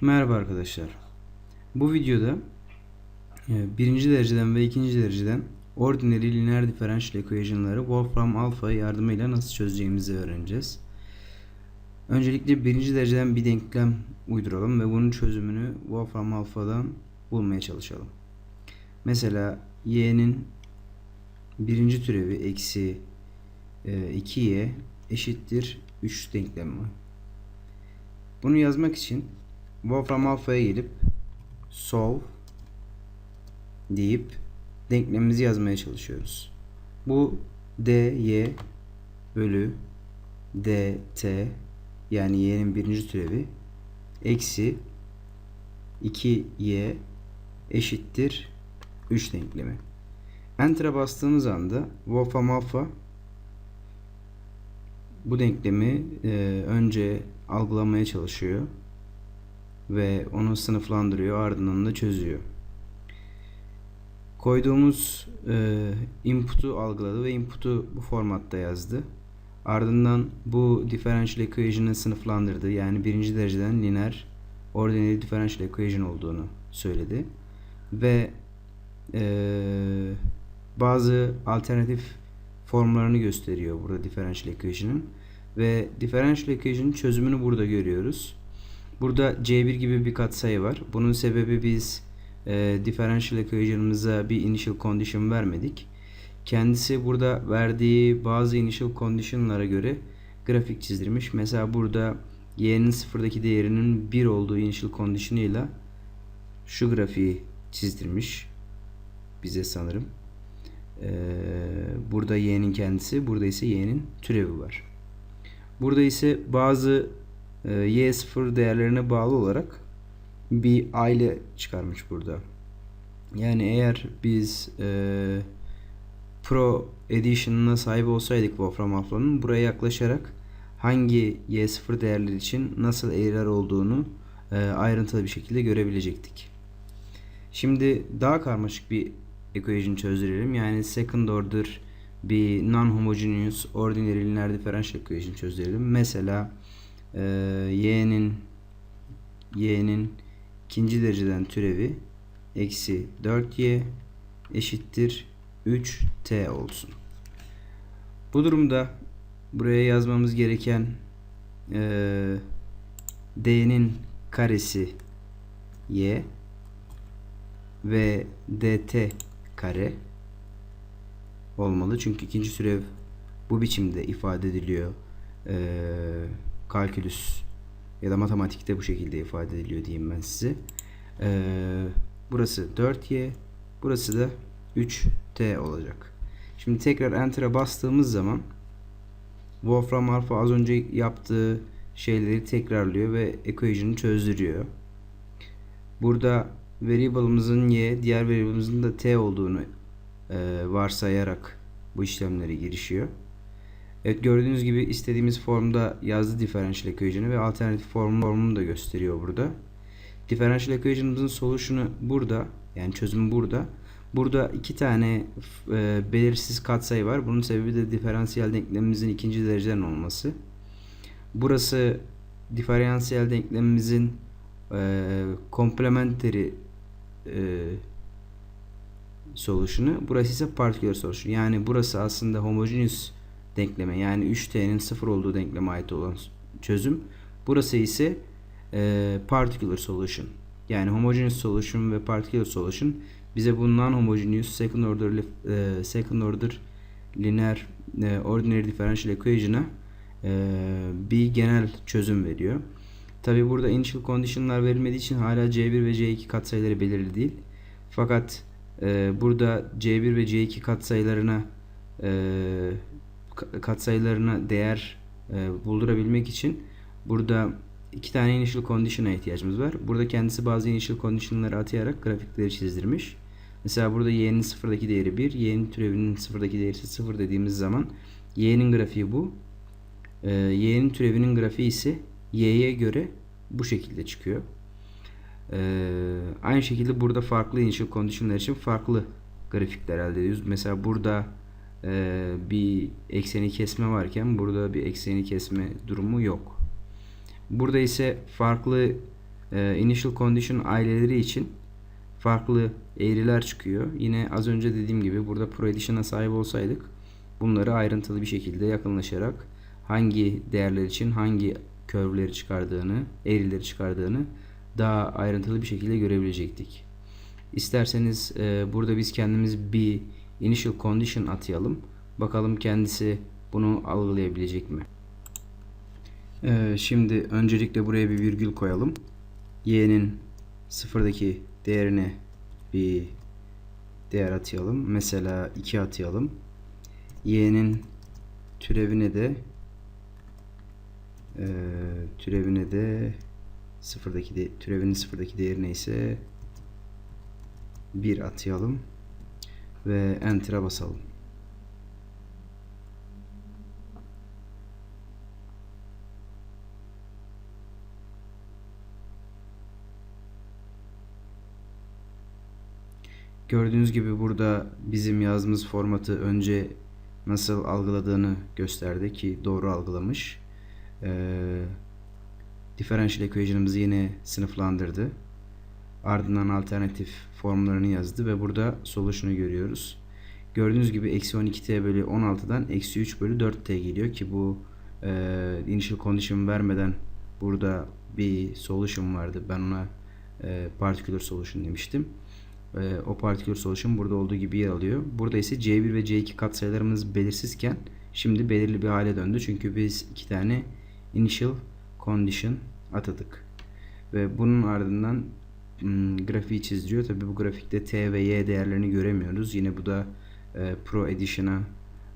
Merhaba arkadaşlar. Bu videoda e, birinci dereceden ve ikinci dereceden ordinary linear differential equation'ları Wolfram Alpha yardımıyla nasıl çözeceğimizi öğreneceğiz. Öncelikle birinci dereceden bir denklem uyduralım ve bunun çözümünü Wolfram Alpha'dan bulmaya çalışalım. Mesela y'nin birinci türevi eksi e, 2y eşittir 3 denklemi. Bunu yazmak için Wolfram Alpha'ya gelip solve deyip denklemimizi yazmaya çalışıyoruz. Bu dy bölü dt yani y'nin birinci türevi eksi 2y eşittir 3 denklemi. Enter'a bastığımız anda Wolfram Alpha bu denklemi e, önce algılamaya çalışıyor ve onu sınıflandırıyor ardından da çözüyor. Koyduğumuz e, input'u algıladı ve input'u bu formatta yazdı. Ardından bu differential equation'ı sınıflandırdı. Yani birinci dereceden lineer ordinary differential equation olduğunu söyledi. Ve e, bazı alternatif formlarını gösteriyor burada differential equation'ın. Ve differential equation'ın çözümünü burada görüyoruz. Burada C1 gibi bir katsayı var. Bunun sebebi biz e, differential equation'ımıza bir initial condition vermedik. Kendisi burada verdiği bazı initial condition'lara göre grafik çizdirmiş. Mesela burada y'nin sıfırdaki değerinin 1 olduğu initial condition'ıyla şu grafiği çizdirmiş bize sanırım. Ee, burada y'nin kendisi, burada ise y'nin türevi var. Burada ise bazı e, y sıfır değerlerine bağlı olarak bir aile çıkarmış burada. Yani eğer biz e, Pro Edition'ına sahip olsaydık Wolfram Alpha'nın buraya yaklaşarak hangi y0 değerler için nasıl eğriler olduğunu e, ayrıntılı bir şekilde görebilecektik. Şimdi daha karmaşık bir equation çözdürelim. Yani second order bir non-homogeneous ordinary linear differential equation çözdürelim. Mesela e, y'nin y'nin ikinci dereceden türevi eksi 4y eşittir 3t olsun. Bu durumda buraya yazmamız gereken e, d'nin karesi y ve dt kare olmalı. Çünkü ikinci türev bu biçimde ifade ediliyor. Ee, kalkülüs ya da matematikte bu şekilde ifade ediliyor diyeyim ben size. Ee, burası 4y, burası da 3t olacak. Şimdi tekrar enter'a bastığımız zaman Wolfram Alpha az önce yaptığı şeyleri tekrarlıyor ve equation'ı çözdürüyor. Burada variable'ımızın y, diğer variable'ımızın da t olduğunu e, varsayarak bu işlemlere girişiyor. Evet gördüğünüz gibi istediğimiz formda yazdı differential equation'ı ve alternatif form formunu da gösteriyor burada. Differential equation'ımızın solution'u burada. Yani çözümü burada. Burada iki tane e, belirsiz katsayı var. Bunun sebebi de diferansiyel denklemimizin ikinci dereceden olması. Burası diferansiyel denklemimizin e, complementary e, solution'ı. Burası ise particular solution. Yani burası aslında homogeneous denkleme yani 3t'nin 0 olduğu denkleme ait olan çözüm. Burası ise e, particular solution. Yani homogeneous solution ve particular solution bize bundan homogeneous second order e, second order linear e, ordinary differential equation'a e, bir genel çözüm veriyor. Tabi burada initial condition'lar verilmediği için hala C1 ve C2 katsayıları belirli değil. Fakat e, burada C1 ve C2 katsayılarına e, katsayılarına değer e, buldurabilmek için burada iki tane initial condition'a ihtiyacımız var. Burada kendisi bazı initial condition'ları atayarak grafikleri çizdirmiş. Mesela burada y'nin sıfırdaki değeri 1, y'nin türevinin sıfırdaki değeri 0 dediğimiz zaman y'nin grafiği bu. E, y'nin türevinin grafiği ise y'ye göre bu şekilde çıkıyor. Ee, aynı şekilde burada farklı initial condition'lar için farklı grafikler elde ediyoruz. Mesela burada e, bir ekseni kesme varken burada bir ekseni kesme durumu yok. Burada ise farklı e, initial condition aileleri için farklı eğriler çıkıyor. Yine az önce dediğim gibi burada pro edition'a sahip olsaydık bunları ayrıntılı bir şekilde yakınlaşarak hangi değerler için hangi curve'leri çıkardığını, eğrileri çıkardığını daha ayrıntılı bir şekilde görebilecektik. İsterseniz e, burada biz kendimiz bir initial condition atayalım. Bakalım kendisi bunu algılayabilecek mi? E, şimdi öncelikle buraya bir virgül koyalım. Y'nin sıfırdaki değerine bir değer atayalım. Mesela 2 atayalım. Y'nin türevine de e, türevine de sıfırdaki de, türevinin sıfırdaki değeri neyse 1 atayalım ve enter'a basalım. Gördüğünüz gibi burada bizim yazdığımız formatı önce nasıl algıladığını gösterdi ki doğru algılamış. Ee, differential equation'ımızı yine sınıflandırdı. Ardından alternatif formlarını yazdı ve burada solution'u görüyoruz. Gördüğünüz gibi eksi 12t bölü 16'dan eksi 3 bölü 4t geliyor ki bu e, initial condition vermeden burada bir solution vardı. Ben ona e, particular solution demiştim. E, o particular solution burada olduğu gibi yer alıyor. Burada ise C1 ve C2 katsayılarımız belirsizken şimdi belirli bir hale döndü. Çünkü biz iki tane initial condition atadık. Ve bunun ardından grafiği çizdiriyor. Tabi bu grafikte T ve Y değerlerini göremiyoruz. Yine bu da e, Pro Edition'a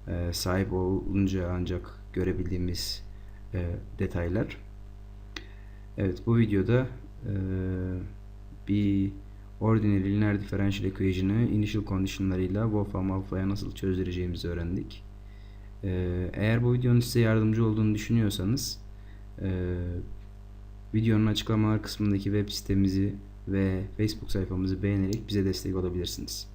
e, sahip olunca ancak görebildiğimiz e, detaylar. Evet bu videoda e, bir ordinary linear differential equation'ı initial condition'larıyla Wolfram Alpha'ya nasıl çözdüreceğimizi öğrendik. E, eğer bu videonun size yardımcı olduğunu düşünüyorsanız e, videonun açıklamalar kısmındaki web sitemizi ve Facebook sayfamızı beğenerek bize destek olabilirsiniz.